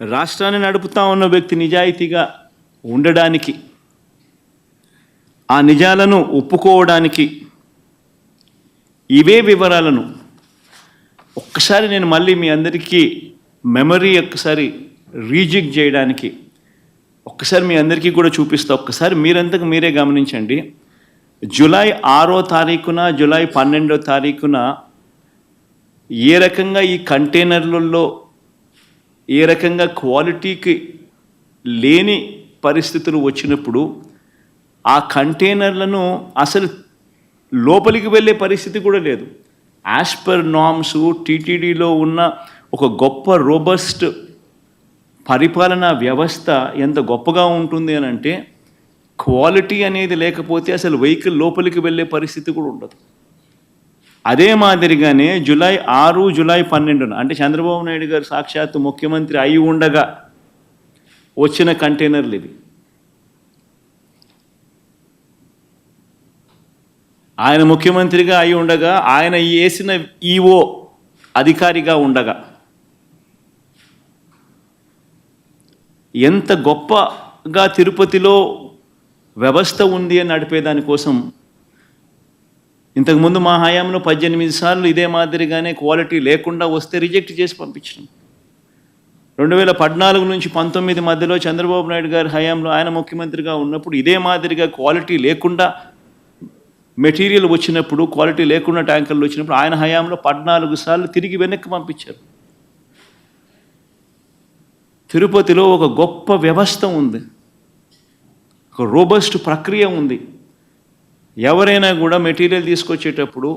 రాష్ట్రాన్ని నడుపుతా ఉన్న వ్యక్తి నిజాయితీగా ఉండడానికి ఆ నిజాలను ఒప్పుకోవడానికి ఇవే వివరాలను ఒక్కసారి నేను మళ్ళీ మీ అందరికీ మెమరీ ఒక్కసారి రీజిక్ చేయడానికి ఒక్కసారి మీ అందరికీ కూడా చూపిస్తా. ఒక్కసారి మీరంతకు మీరే గమనించండి. జూలై ఆరో తారీఖున జూలై పన్నెండో తారీఖున ఏ రకంగా ఈ కంటైనర్లలో ఏ రకంగా క్వాలిటీకి లేని పరిస్థితులు వచ్చినప్పుడు ఆ కంటైనర్లను అసలు లోపలికి వెళ్ళే పరిస్థితి కూడా లేదు. యాస్పర్ నామ్స్ టీటీడీలో ఉన్న ఒక గొప్ప రోబస్ట్ పరిపాలనా వ్యవస్థ ఎంత గొప్పగా ఉంటుంది అని అంటే క్వాలిటీ అనేది లేకపోతే అసలు వెహికల్ లోపలికి వెళ్ళే పరిస్థితి కూడా ఉండదు. అదే మాదిరిగానే జులై ఆరు జులై పన్నెండున అంటే చంద్రబాబు నాయుడు గారు సాక్షాత్తు ముఖ్యమంత్రి అయి ఉండగా వచ్చిన కంటైనర్లు ఇవి. ఆయన ముఖ్యమంత్రిగా అయి ఉండగా ఆయన వేసిన ఈఓ అధికారిగా ఉండగా ఎంత గొప్పగా తిరుపతిలో వ్యవస్థ ఉంది అని నడిపేదానికోసం ఇంతకుముందు మా హయాంలో పద్దెనిమిది సార్లు ఇదే మాదిరిగానే క్వాలిటీ లేకుండా వస్తే రిజెక్ట్ చేసి పంపించడం. రెండు వేల పద్నాలుగు నుంచి పంతొమ్మిది మధ్యలో చంద్రబాబు నాయుడు గారి హయాంలో ఆయన ముఖ్యమంత్రిగా ఉన్నప్పుడు ఇదే మాదిరిగా క్వాలిటీ లేకుండా మెటీరియల్ వచ్చినప్పుడు క్వాలిటీ లేకుండా ట్యాంకర్లు వచ్చినప్పుడు ఆయన హయాంలో పద్నాలుగు సార్లు తిరిగి వెనక్కి పంపించారు. తిరుపతిలో ఒక గొప్ప వ్యవస్థ ఉంది. ఒక రోబస్ట్ ప్రక్రియ ఉంది. ఎవరైనా కూడా మెటీరియల్ తీసుకొచ్చేటప్పుడు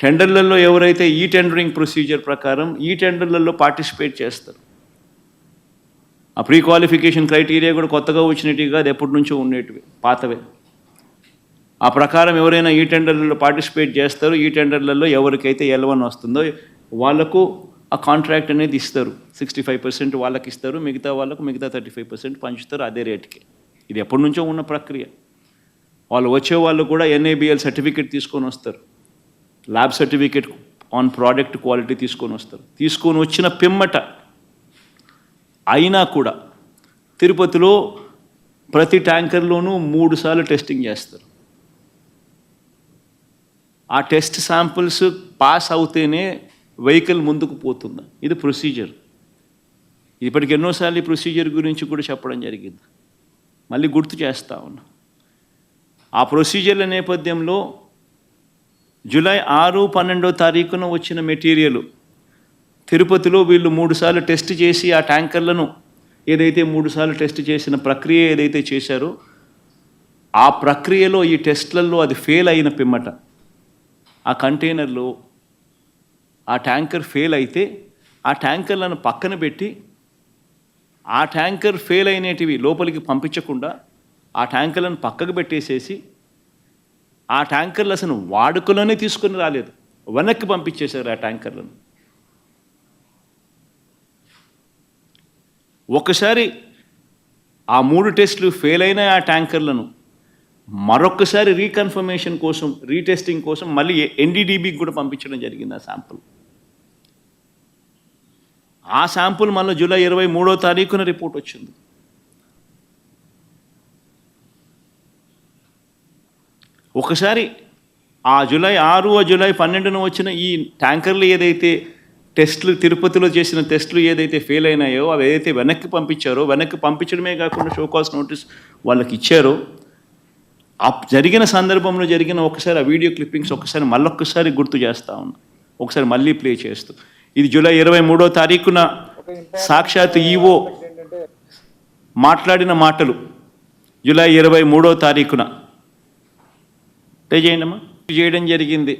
టెండర్లలో ఎవరైతే ఈ టెండరింగ్ ప్రొసీజర్ ప్రకారం ఈ టెండర్లలో పార్టిసిపేట్ చేస్తారు. ఆ ప్రీ క్వాలిఫికేషన్ క్రైటీరియా కూడా కొత్తగా వచ్చినట్టుగా అది ఎప్పటి నుంచో ఉండేటివి పాతవే. ఆ ప్రకారం ఎవరైనా ఈ టెండర్లలో పార్టిసిపేట్ చేస్తారు ఈ టెండర్లలో ఎవరికైతే ఎలవన్ వస్తుందో వాళ్ళకు ఆ కాంట్రాక్ట్ అనేది ఇస్తారు. సిక్స్టీ ఫైవ్ పర్సెంట్ వాళ్ళకి ఇస్తారు మిగతా వాళ్ళకు మిగతా థర్టీ ఫైవ్ పర్సెంట్ పంచుతారు అదే రేటుకి. ఇది ఎప్పటి నుంచో ఉన్న ప్రక్రియ. వాళ్ళు వచ్చే వాళ్ళు కూడా ఎన్ఏబిఎల్ సర్టిఫికేట్ తీసుకొని వస్తారు. Lab certificate on product quality తీసుకొని వస్తారు. తీసుకొని వచ్చిన పిమ్మట అయినా కూడా తిరుపతిలో ప్రతి ట్యాంకర్లోనూ మూడు సార్లు టెస్టింగ్ చేస్తారు. ఆ టెస్ట్ శాంపుల్స్ పాస్ అవుతేనే వెహికల్ ముందుకు పోతుంది? ఇది ప్రొసీజర్ ఇప్పటికి ఎన్నోసార్లు ఈ ప్రొసీజర్ గురించి కూడా చెప్పడం జరిగింది. మళ్ళీ గుర్తు చేస్తా ఉన్నా. ఆ ప్రొసీజర్ల నేపథ్యంలో జూలై ఆరు పన్నెండో తారీఖున వచ్చిన మెటీరియల్ తిరుపతిలో వీళ్ళు మూడుసార్లు టెస్ట్ చేసి ఆ ట్యాంకర్లను ఏదైతే మూడుసార్లు టెస్ట్ చేసిన ప్రక్రియ ఏదైతే చేశారో ఆ ప్రక్రియలో ఈ టెస్ట్లలో అది ఫెయిల్ అయిన పిమ్మట. ఆ కంటైనర్లో ఆ ట్యాంకర్ ఫెయిల్ అయితే ఆ ట్యాంకర్లను పక్కన పెట్టి ఆ ట్యాంకర్ ఫెయిల్ అయినటివి లోపలికి పంపించకుండా ఆ ట్యాంకర్లను పక్కకు పెట్టేసేసి ఆ ట్యాంకర్లు అసలు వాడుకలోనే తీసుకుని రాలేదు. వెనక్కి పంపించేశారు ఆ ట్యాంకర్లను. ఒకసారి ఆ మూడు టెస్టులు ఫెయిల్ అయిన ఆ ట్యాంకర్లను మరొకసారి రీకన్ఫర్మేషన్ కోసం రీటెస్టింగ్ కోసం మళ్ళీ ఎన్డీడీబీకి కూడా పంపించడం జరిగింది ఆ శాంపుల్. ఆ శాంపుల్ మళ్ళీ జూలై ఇరవై మూడో తారీఖున రిపోర్ట్ వచ్చింది. ఒకసారి ఆ జూలై ఆరు జూలై పన్నెండున వచ్చిన ఈ ట్యాంకర్లు ఏదైతే టెస్టులు తిరుపతిలో చేసిన టెస్టులు ఏదైతే ఫెయిల్ అయినాయో అవి ఏదైతే వెనక్కి పంపించారో వెనక్కి పంపించడమే కాకుండా షోకాస్ నోటీస్ వాళ్ళకి ఇచ్చారో ఆ జరిగిన సందర్భంలో జరిగిన ఒకసారి ఆ వీడియో క్లిప్పింగ్స్ ఒకసారి మళ్ళొక్కసారి గుర్తు చేస్తా ఉన్నా. ఒకసారి మళ్ళీ ప్లే చేస్తూ. ఇది జూలై ఇరవై మూడో తారీఖున సాక్షాత్ ఈవో మాట్లాడిన మాటలు. జూలై ఇరవై మూడో తారీఖున ప్లే చేయండి చేయడం జరిగింది.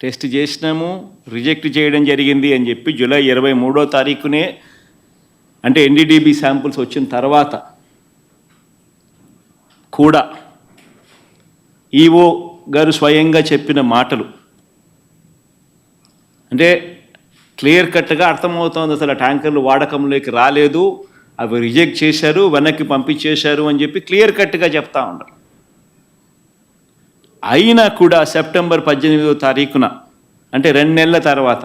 టెస్ట్ చేసినాము రిజెక్ట్ చేయడం జరిగింది అని చెప్పి జూలై ఇరవై మూడో తారీఖునే అంటే ఎన్డీడీబీ శాంపుల్స్ వచ్చిన తర్వాత కూడా ఈఓ గారు స్వయంగా చెప్పిన మాటలు. అంటే క్లియర్ కట్గా అర్థమవుతోంది అసలు ట్యాంకర్లు వాడకంలోకి రాలేదు అవి రిజెక్ట్ చేశారు వెనక్కి పంపించేశారు అని చెప్పి క్లియర్ కట్గా చెప్తా ఉన్నారు. అయినా కూడా సెప్టెంబర్ పద్దెనిమిదో తారీఖున అంటే రెండు నెలల తర్వాత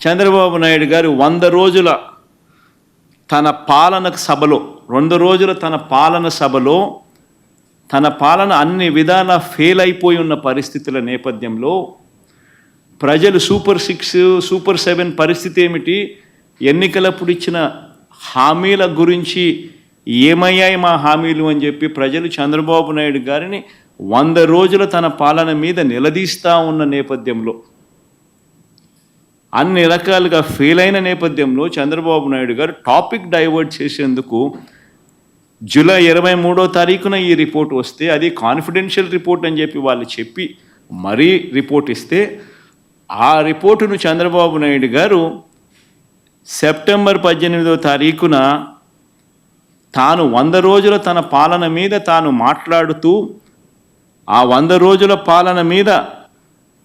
చంద్రబాబు నాయుడు గారు వంద రోజుల తన పాలన సభలో రెండు రోజుల తన పాలన సభలో తన పాలన అన్ని విధాల ఫెయిల్ అయిపోయి ఉన్న పరిస్థితుల నేపథ్యంలో ప్రజలు సూపర్ సిక్స్ సూపర్ సెవెన్ పరిస్థితి ఏమిటి? ఎన్నికలప్పుడు ఇచ్చిన హామీల గురించి ఏమయ్యాయి మా హామీలు అని చెప్పి ప్రజలు చంద్రబాబు నాయుడు గారిని వంద రోజుల తన పాలన మీద నిలదీస్తూ ఉన్న నేపథ్యంలో అన్ని రకాలుగా ఫెయిల్ అయిన నేపథ్యంలో చంద్రబాబు నాయుడు గారు టాపిక్ డైవర్ట్ చేసేందుకు జూలై ఇరవై మూడో తారీఖున ఈ రిపోర్ట్ వస్తే అది కాన్ఫిడెన్షియల్ రిపోర్ట్ అని చెప్పి వాళ్ళు చెప్పి మరీ రిపోర్ట్ ఇస్తే ఆ రిపోర్టును చంద్రబాబు నాయుడు గారు సెప్టెంబర్ పద్దెనిమిదో తారీఖున తాను వంద రోజుల తన పాలన మీద తాను మాట్లాడుతూ ఆ వంద రోజుల పాలన మీద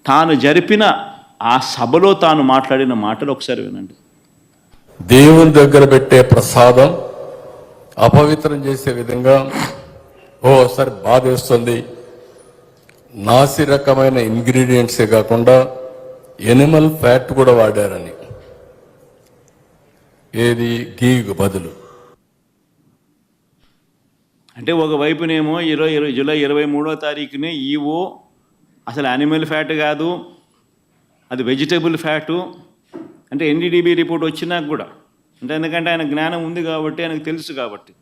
తాను జరిపిన ఆ సభలో తాను మాట్లాడిన మాటలు ఒకసారి వినండి. దేవుని దగ్గర పెట్టే ప్రసాదం అపవిత్రం చేసే విధంగా ఓసారి బాధేస్తుంది నాసి రకమైన ఇంగ్రీడియంట్సే కాకుండా ఎనిమల్ ఫ్యాట్ కూడా వాడారని. ఏది? గీకు బదులు. అంటే ఒకవైపునేమో ఇరవై ఇరవై జూలై ఇరవై మూడో తారీఖునే ఈవో అసలు యానిమల్ ఫ్యాట్ కాదు అది వెజిటేబుల్ ఫ్యాటు అంటే ఎన్డీడీబీ రిపోర్ట్ వచ్చినాక కూడా అంటే ఎందుకంటే ఆయన జ్ఞానం ఉంది కాబట్టి ఆయనకు తెలుసు కాబట్టి.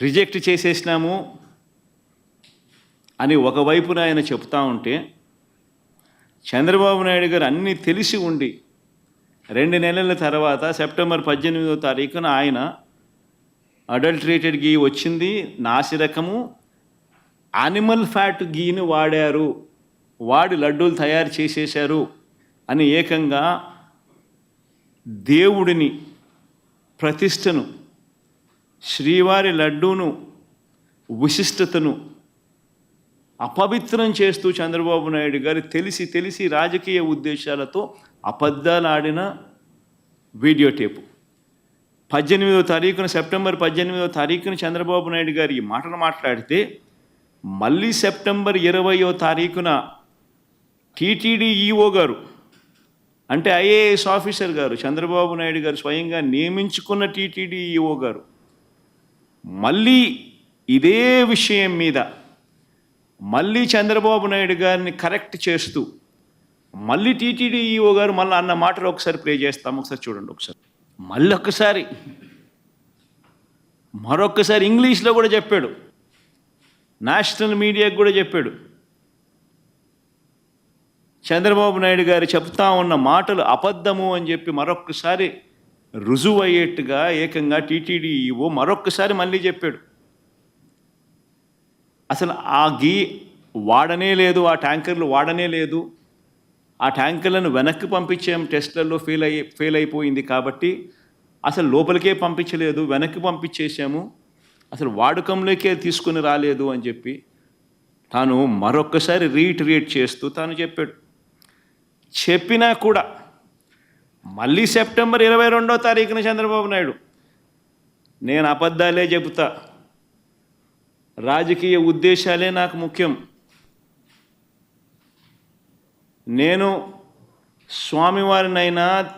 రిజెక్ట్ చేసేసినాము అని ఒకవైపున ఆయన చెప్తా ఉంటే చంద్రబాబు నాయుడు గారు అన్నీ తెలిసి ఉండి రెండు నెలల తర్వాత సెప్టెంబర్ పద్దెనిమిదో తారీఖున ఆయన అడల్ట్రేటెడ్ గీ వచ్చింది నాసిరకము. యానిమల్ ఫ్యాట్ గీని వాడారు. వాడి లడ్డూలు తయారు చేసేశారు అని ఏకంగా దేవుడిని ప్రతిష్టను శ్రీవారి లడ్డూను విశిష్టతను అపవిత్రం చేస్తూ చంద్రబాబు నాయుడు గారు తెలిసి తెలిసి రాజకీయ ఉద్దేశాలతో అబద్ధాలు ఆడిన వీడియో టేపు. పద్దెనిమిదో తారీఖున సెప్టెంబర్ పద్దెనిమిదో తారీఖున చంద్రబాబు నాయుడు గారు ఈ మాటలు మాట్లాడితే మళ్ళీ సెప్టెంబర్ ఇరవయో తారీఖున టీటీడీ ఈఓ గారు అంటే ఐఏఎస్ ఆఫీసర్ గారు చంద్రబాబు నాయుడు గారు స్వయంగా నియమించుకున్న టీటీడీ ఈఓ గారు మళ్ళీ ఇదే విషయం మీద మళ్ళీ చంద్రబాబు నాయుడు గారిని కరెక్ట్ చేస్తూ మళ్ళీ టీటీడీ ఈఓ గారు మళ్ళీ అన్న మాటలు ఒకసారి ప్లే చేస్తాము ఒకసారి చూడండి ఒకసారి. మళ్ళీ ఒక్కసారి మరొక్కసారి ఇంగ్లీష్లో కూడా చెప్పాడు. నేషనల్ మీడియాకు కూడా చెప్పాడు. చంద్రబాబు నాయుడు గారు చెప్తా ఉన్న మాటలు అబద్ధము అని చెప్పి మరొక్కసారి రుజువు అయ్యేట్టుగా ఏకంగా టీటీడీ ఈవో మరొక్కసారి మళ్ళీ చెప్పాడు. అసలు ఆ గీ వాడనే లేదు ఆ ట్యాంకర్లు వాడనే లేదు ఆ ట్యాంకర్లను వెనక్కి పంపించాం టెస్ట్లలో ఫెయిల్ అయ్యి ఫెయిల్ అయిపోయింది కాబట్టి అసలు లోపలికే పంపించలేదు వెనక్కి పంపించేసాము అసలు వాడకంలోకే తీసుకుని రాలేదు అని చెప్పి తాను మరొక్కసారి రీట్రియేట్ చేస్తూ తాను చెప్పాడు. చెప్పినా కూడా మళ్ళీ సెప్టెంబర్ ఇరవై రెండో తారీఖున చంద్రబాబు నాయుడు నేను అబద్ధాలే చెబుతా. రాజకీయ ఉద్దేశాలే నాకు ముఖ్యం. నేను స్వామివారినైనా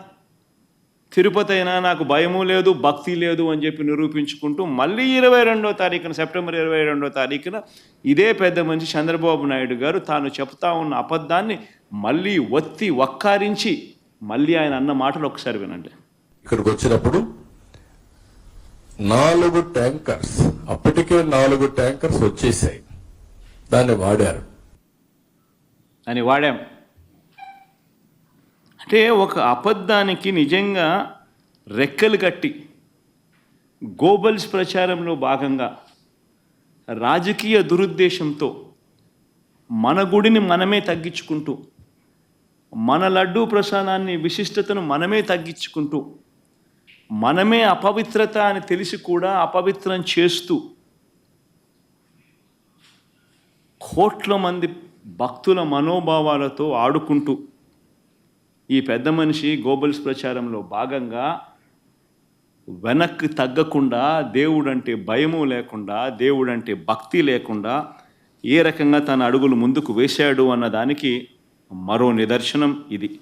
తిరుపతి అయినా నాకు భయము లేదు భక్తి లేదు అని చెప్పి నిరూపించుకుంటూ మళ్ళీ ఇరవై రెండో తారీఖున సెప్టెంబర్ ఇరవై రెండో తారీఖున ఇదే పెద్ద మనిషి చంద్రబాబు నాయుడు గారు తాను చెప్తా ఉన్న అబద్ధాన్ని మళ్ళీ ఒత్తి వక్కారించి మళ్ళీ ఆయన అన్న మాటలు ఒకసారి వినండి. ఇక్కడికి వచ్చినప్పుడు నాలుగు ట్యాంకర్స్ అప్పటికే నాలుగు ట్యాంకర్స్ వచ్చేసాయి. దాన్ని వాడారు. అని వాడాం. అంటే ఒక అబద్ధానికి నిజంగా రెక్కలు కట్టి గోబల్స్ ప్రచారంలో భాగంగా రాజకీయ దురుద్దేశంతో మన గుడిని మనమే తగ్గించుకుంటూ మన లడ్డూ ప్రసాదాన్ని విశిష్టతను మనమే తగ్గించుకుంటూ మనమే అపవిత్రత అని తెలిసి కూడా అపవిత్రం చేస్తూ కోట్ల మంది భక్తుల మనోభావాలతో ఆడుకుంటూ ఈ పెద్ద మనిషి గోబల్స్ ప్రచారంలో భాగంగా వెనక్కి తగ్గకుండా దేవుడంటే భయము లేకుండా దేవుడంటే భక్తి లేకుండా ఏ రకంగా తన అడుగులు ముందుకు వేశాడు అన్న దానికి మరో నిదర్శనం ఇది.